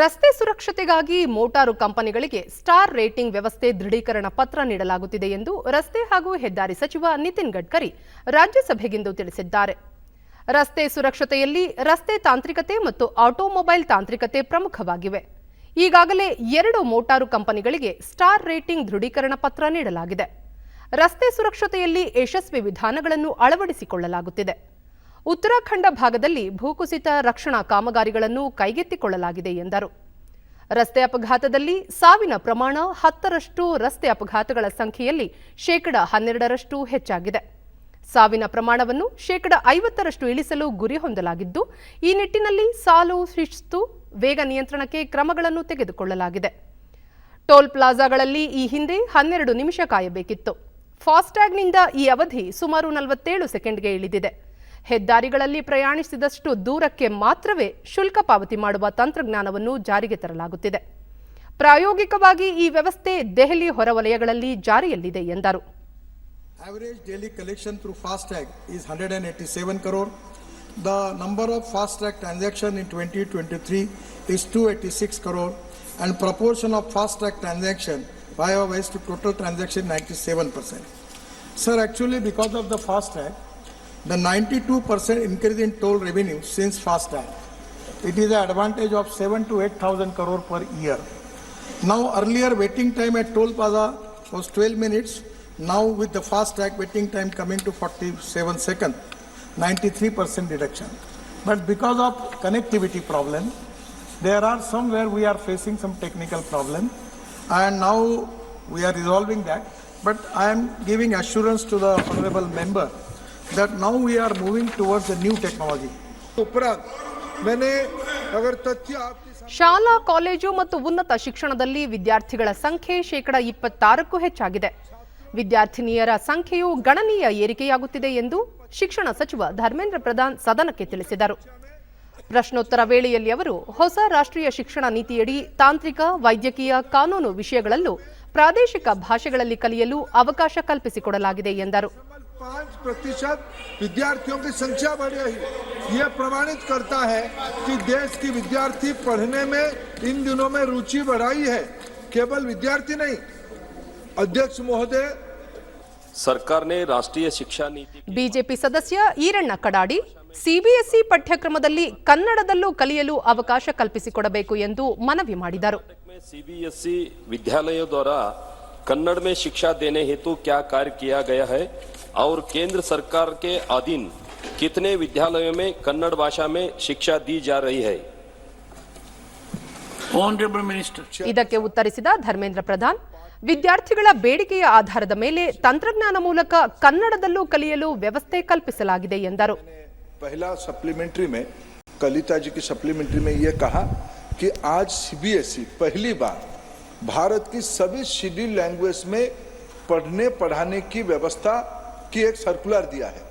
ರಸ್ತೆ ಸುರಕ್ಷತೆಗಾಗಿ ಮೋಟಾರು ಕಂಪನಿಗಳಿಗೆ ಸ್ಟಾರ್ ರೇಟಿಂಗ್ ವ್ಯವಸ್ಥೆ ದೃಢೀಕರಣ ಪತ್ರ ನೀಡಲಾಗುತ್ತಿದೆ ಎಂದು ರಸ್ತೆ ಹಾಗೂ ಹೆದ್ದಾರಿ ಸಚಿವ ನಿತಿನ್ ಗಡ್ಕರಿ ರಾಜ್ಯಸಭೆಗಿಂದು ತಿಳಿಸಿದ್ದಾರೆ. ರಸ್ತೆ ಸುರಕ್ಷತೆಯಲ್ಲಿ ರಸ್ತೆ ತಾಂತ್ರಿಕತೆ ಮತ್ತು ಆಟೋಮೊಬೈಲ್ ತಾಂತ್ರಿಕತೆ ಪ್ರಮುಖವಾಗಿವೆ. ಈಗಾಗಲೇ ಎರಡು ಮೋಟಾರು ಕಂಪನಿಗಳಿಗೆ ಸ್ಟಾರ್ ರೇಟಿಂಗ್ ದೃಢೀಕರಣ ಪತ್ರ ನೀಡಲಾಗಿದೆ. ರಸ್ತೆ ಸುರಕ್ಷತೆಯಲ್ಲಿ ಯಶಸ್ವಿ ವಿಧಾನಗಳನ್ನು ಅಳವಡಿಸಿಕೊಳ್ಳಲಾಗುತ್ತಿದೆ. ಉತ್ತರಾಖಂಡ ಭಾಗದಲ್ಲಿ ಭೂಕುಸಿತ ರಕ್ಷಣಾ ಕಾಮಗಾರಿಗಳನ್ನು ಕೈಗೆತ್ತಿಕೊಳ್ಳಲಾಗಿದೆ ಎಂದರು. ರಸ್ತೆ ಅಪಘಾತದಲ್ಲಿ ಸಾವಿನ ಪ್ರಮಾಣ ಹತ್ತರಷ್ಟು ರಸ್ತೆ ಅಪಘಾತಗಳ ಸಂಖ್ಯೆಯಲ್ಲಿ ಶೇಕಡ ಹನ್ನೆರಡರಷ್ಟು ಹೆಚ್ಚಾಗಿದೆ. ಸಾವಿನ ಪ್ರಮಾಣವನ್ನು ಶೇಕಡ ಐವತ್ತರಷ್ಟು ಇಳಿಸಲು ಗುರಿ ಹೊಂದಲಾಗಿದ್ದು, ಈ ನಿಟ್ಟಿನಲ್ಲಿ ಸಾಲು ಶಿಸ್ತು, ವೇಗ ನಿಯಂತ್ರಣಕ್ಕೆ ಕ್ರಮಗಳನ್ನು ತೆಗೆದುಕೊಳ್ಳಲಾಗಿದೆ. ಟೋಲ್ ಪ್ಲಾಜಾಗಳಲ್ಲಿ ಈ ಹಿಂದೆ ಹನ್ನೆರಡು ನಿಮಿಷ ಕಾಯಬೇಕಿತ್ತು. ಫಾಸ್ಟ್ಯಾಗ್ನಿಂದ ಈ ಅವಧಿ ಸುಮಾರು ನಲವತ್ತೇಳು ಸೆಕೆಂಡ್ಗೆ ಇಳಿದಿದೆ. ಹೆದ್ದಾರಿಗಳಲ್ಲಿ ಪ್ರಯಾಣಿಸಿದಷ್ಟು ದೂರಕ್ಕೆ ಮಾತ್ರವೇ ಶುಲ್ಕ ಪಾವತಿ ಮಾಡುವ ತಂತ್ರಜ್ಞಾನವನ್ನು ಜಾರಿಗೆ ತರಲಾಗುತ್ತಿದೆ ಪ್ರಾಯೋಗಿಕವಾಗಿ ಈ ವ್ಯವಸ್ಥೆ ದೆಹಲಿ ಹೊರವಲಯಗಳಲ್ಲಿ ಜಾರಿಯಲ್ಲಿದೆ ಎಂದರು Average daily collection through FASTag is 187 crore. The number of FASTag transaction in 2023 is 286 crore and proportion of FASTag transaction via wise to total transaction 97%. Sir, actually because of the FASTag, the 92% increase in toll revenue since FASTag. It is an advantage of 7 to 8,000 crore per year. Now earlier waiting time at toll plaza was 12 minutes. Now with the fast track waiting time coming to 47 seconds, 93% reduction. But because of connectivity problem, there are somewhere we are facing some technical problem and now we are resolving that. But I am giving assurance to the honorable member that now we are moving towards the new technology. उपरांत मैंने अगर तथ्य आपके सामने ಶಾಲಾ college ಮತ್ತು ಉನ್ನತ ಶಿಕ್ಷಣದಲ್ಲಿ ವಿದ್ಯಾರ್ಥಿಗಳ ಸಂಖ್ಯೆ ಶೇಕಡ ಇಪ್ಪತ್ತಾರಕ್ಕೂ ಹೆಚ್ಚಾಗಿದೆ ವಿದ್ಯಾರ್ಥಿನಿಯರ ಸಂಖ್ಯೆಯು ಗಣನೀಯ ಏರಿಕೆಯಾಗುತ್ತಿದೆ ಎಂದು ಶಿಕ್ಷಣ ಸಚಿವ ಧರ್ಮೇಂದ್ರ ಪ್ರಧಾನ್ ಸದನಕ್ಕೆ ತಿಳಿಸಿದರು ಪ್ರಶ್ನೋತ್ತರ ವೇಳೆಯಲ್ಲಿ ಅವರು ಹೊಸ ರಾಷ್ಟ್ರೀಯ ಶಿಕ್ಷಣ ನೀತಿಯಡಿ ತಾಂತ್ರಿಕ ವೈದ್ಯಕೀಯ ಕಾನೂನು ವಿಷಯಗಳಲ್ಲೂ ಪ್ರಾದೇಶಿಕ ಭಾಷೆಗಳಲ್ಲಿ ಕಲಿಯಲು ಅವಕಾಶ ಕಲ್ಪಿಸಿಕೊಡಲಾಗಿದೆ ಎಂದರು पाँच प्रतिशत विद्यार्थियों की संख्या बढ़ रही यह प्रमाणित करता है कि देश की विद्यार्थी पढ़ने में इन दिनों में रुचि बढ़ाई है केवल विद्यार्थी नहीं अध्यक्ष महोदय सरकार ने राष्ट्रीय शिक्षा नीति ಬಿಜೆಪಿ ಸದಸ್ಯ ಈರಣ್ಣ ಕಡಾಡಿ ಸಿಬಿಎಸ್ಇ ಪಠ್ಯಕ್ರಮದಲ್ಲಿ ಕನ್ನಡದಲ್ಲೂ ಕಲಿಯಲು ಅವಕಾಶ ಕಲ್ಪಿಸಿಕೊಡಬೇಕು ಎಂದು ಮನವಿ ಮಾಡಿದರು में सीबीएसई विद्यालयों द्वारा कन्नड़ में शिक्षा देने हेतु क्या कार्य किया गया है और केंद्र सरकार के अधीन कितने विद्यालयों में कन्नड़ भाषा में शिक्षा दी जा रही है Honorable Minister. ಇದಕ್ಕೆ ಉತ್ತರಿಸಿದ ಧರ್ಮೇಂದ್ರ ಪ್ರಧಾನ್ ವಿದ್ಯಾರ್ಥಿಗಳ ಬೇಡಿಕೆಯ ಆಧಾರದ ಮೇಲೆ ತಂತ್ರಜ್ಞಾನ ಮೂಲಕ ಕನ್ನಡದಲ್ಲೂ ಕಲಿಯಲು ವ್ಯವಸ್ಥೆ ಕಲ್ಪಿಸಲಾಗಿದೆ ಎಂದರು पहला सप्लीमेंट्री में कलिता जी की सप्लीमेंट्री में ये कहा कि आज सीबीएसई पहली बार भारत की सभी शेड्यूल लैंग्वेज में पढ़ने पढ़ाने की व्यवस्था की एक सर्कुलर दिया है।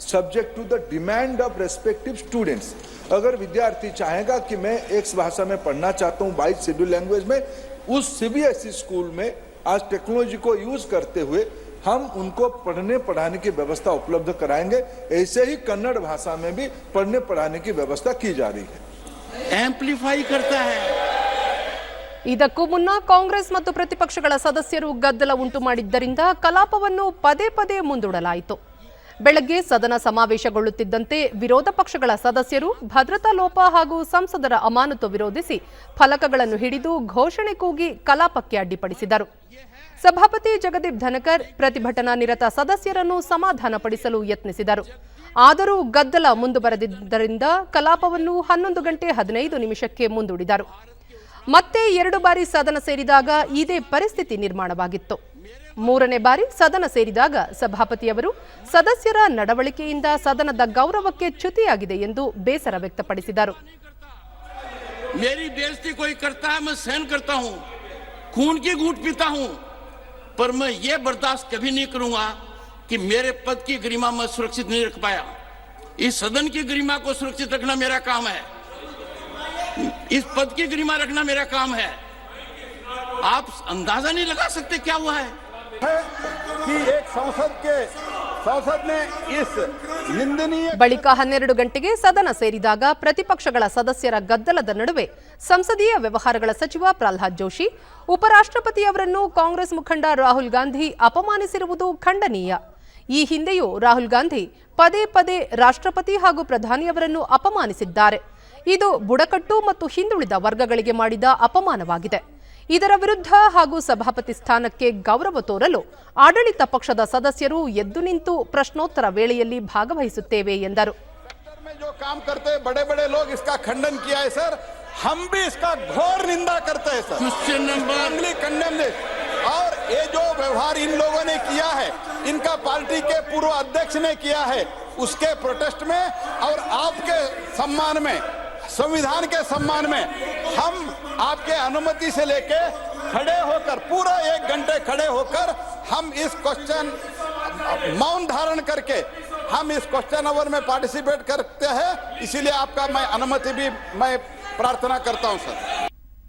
Subject to the demand of respective students अगर विद्यार्थी चाहेगा कि मैं एक भाषा में पढ़ना चाहता हूँ बाईस शेड्यूल लैंग्वेज में, उस सीबीएसई स्कूल में आज टेक्नोलॉजी को यूज़ करते हुए हम उनको पढ़ने पढ़ाने की व्यवस्था उपलब्ध कराएँगे। ऐसे ही कन्नड़ भाषा में भी पढ़ने पढ़ाने की व्यवस्था की जा रही है। Amplify करता है। ಇದಕ್ಕೂ ಮುನ್ನ ಕಾಂಗ್ರೆಸ್ ಮತ್ತು ಪ್ರತಿಪಕ್ಷಗಳ ಸದಸ್ಯರು ಗದ್ದಲ ಉಂಟು ಮಾಡಿದ್ದರಿಂದ ಕಲಾಪವನ್ನು ಪದೇ ಪದೇ ಮುಂದೂಡಲಾಯಿತು. ಬೆಳಗ್ಗೆ ಸದನ ಸಮಾವೇಶಗೊಳ್ಳುತ್ತಿದ್ದಂತೆ ವಿರೋಧ ಪಕ್ಷಗಳ ಸದಸ್ಯರು ಭದ್ರತಾ ಲೋಪ ಹಾಗೂ ಸಂಸದರ ಅಮಾನತು ವಿರೋಧಿಸಿ ಫಲಕಗಳನ್ನು ಹಿಡಿದು ಘೋಷಣೆ ಕೂಗಿ ಕಲಾಪಕ್ಕೆ ಅಡ್ಡಿಪಡಿಸಿದರು. ಸಭಾಪತಿ ಜಗದೀಪ್ ಧನಕರ್ ಪ್ರತಿಭಟನಾ ನಿರತ ಸದಸ್ಯರನ್ನು ಸಮಾಧಾನಪಡಿಸಲು ಯತ್ನಿಸಿದರು. ಆದರೂ ಗದ್ದಲ ಮುಂದುವರೆದಿದ್ದರಿಂದ ಕಲಾಪವನ್ನು ಹನ್ನೊಂದು ಗಂಟೆ ಹದಿನೈದು ನಿಮಿಷಕ್ಕೆ ಮುಂದೂಡಿದರು. ಮತ್ತೆ ಎರಡು ಬಾರಿ ಸದನ ಸೇರಿದಾಗ ಇದೇ ಪರಿಸ್ಥಿತಿ ನಿರ್ಮಾಣವಾಗಿತ್ತು ಮೂರನೇ ಬಾರಿ ಸದನ ಸೇರಿದಾಗ ಸಭಾಪತಿಯವರು ಸದಸ್ಯರ ನಡವಳಿಕೆಯಿಂದ ಸದನದ ಗೌರವಕ್ಕೆ ಚ್ಯುತಿಯಾಗಿದೆ ಎಂದು ಬೇಸರ ವ್ಯಕ್ತಪಡಿಸಿದರು मेरी बेइज्जती कोई करता है मैं सहन करता हूं खून की घूट पीता हूं पर मैं ये बर्दाश्त कभी नहीं करूंगा कि मेरे पद की गरिमा मैं सुरक्षित नहीं रख पाया इस सदन की गरिमा को सुरक्षित रखना मेरा काम है इस पद की गरिमा रखना मेरा काम है आप अंदाजा नहीं लगा सकते क्या हुआ है है कि एक संसद के संसद ने इस निंदनीय ಬಳಿಕ ಹನ್ನೆರಡು ಗಂಟೆಗೆ ಸದನ ಸೇರಿದಾಗ ಪ್ರತಿಪಕ್ಷಗಳ ಸದಸ್ಯರ ಗದ್ದಲದ ನಡುವೆ ಸಂಸದೀಯ ವ್ಯವಹಾರಗಳ ಸಚಿವ ಪ್ರಹ್ಲಾದ್ ಜೋಶಿ ಉಪರಾಷ್ಟ್ರಪತಿಯವರನ್ನು ಕಾಂಗ್ರೆಸ್ ಮುಖಂಡ ರಾಹುಲ್ ಗಾಂಧಿ ಅಪಮಾನಿಸಿರುವುದು ಖಂಡನೀಯ ಈ ಹಿಂದೆಯೂ ರಾಹುಲ್ ಗಾಂಧಿ ಪದೇ ಪದೇ ರಾಷ್ಟ್ರಪತಿ ಹಾಗೂ ಪ್ರಧಾನಿಯವರನ್ನು ಅಪಮಾನಿಸಿದ್ದಾರೆ ಇದು ಬುಡಕಟ್ಟು ಮತ್ತು ಹಿಂದುಳಿದ ವರ್ಗಗಳಿಗೆ ಮಾಡಿದ ಅಪಮಾನವಾಗಿದೆ ಇದರ ವಿರುದ್ಧ ಹಾಗೂ ಸಭಾಪತಿ ಸ್ಥಾನಕ್ಕೆ ಗೌರವ ತೋರಲು ಆಡಳಿತ ಪಕ್ಷದ ಸದಸ್ಯರು ಎದ್ದು ನಿಂತು ಪ್ರಶ್ನೋತ್ತರ ವೇಳೆಯಲ್ಲಿ ಭಾಗವಹಿಸುತ್ತೇವೆ ಎಂದರು सेक्टर में जो काम करते हैं बड़े बड़े लोग इसका खंडन किया है सर हम भी इसका घोर निंदा करते हैं sir question number Strongly condemn this. और ये जो व्यवहार इन लोगों ने किया है इनका पार्टी के पूर्व अध्यक्ष ने किया है उसके प्रोटेस्ट में और आपके सम्मान में संविधान के सम्मान में हम आपके अनुमति से लेके खड़े होकर, पूरा एक घंटे खड़े होकर हम इस क्वेश्चन मौन धारण करके हम इस क्वेश्चन आवर में पार्टिसिपेट करते हैं। इसीलिए आपका मैं अनुमति भी, मैं प्रार्थना करता हूँ, सर।